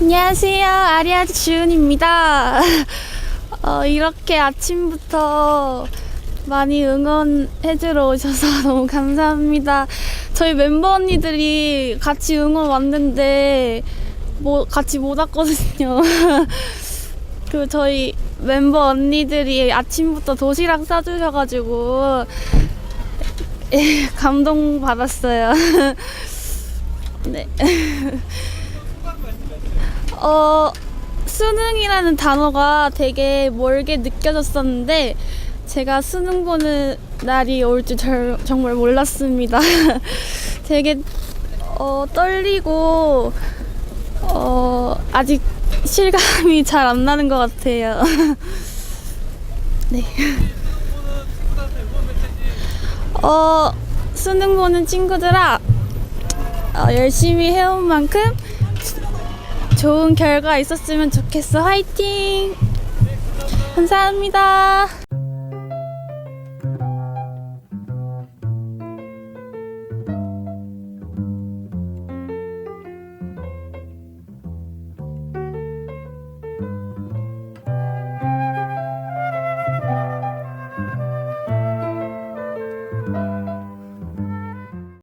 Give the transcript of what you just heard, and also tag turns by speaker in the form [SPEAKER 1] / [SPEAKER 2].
[SPEAKER 1] 안녕하세요. 아리아즈 주은입니다. 어, 이렇게 아침부터 많이 응원해주러 오셔서 너무 감사합니다. 저희 멤버 언니들이 같이 응원 왔는데, 뭐, 같이 못 왔거든요. 그, 저희 멤버 언니들이 아침부터 도시락 싸주셔가지고, 예, 감동받았어요. 네. 어, 수능이라는 단어가 되게 멀게 느껴졌었는데, 제가 수능 보는 날이 올 줄 정말 몰랐습니다. 되게, 어, 떨리고, 어, 아직 실감이 잘 안 나는 것 같아요. 네. 어, 수능 보는 친구들아, 어, 열심히 해온 만큼 좋은 결과 있었으면 좋겠어. 화이팅! 감사합니다.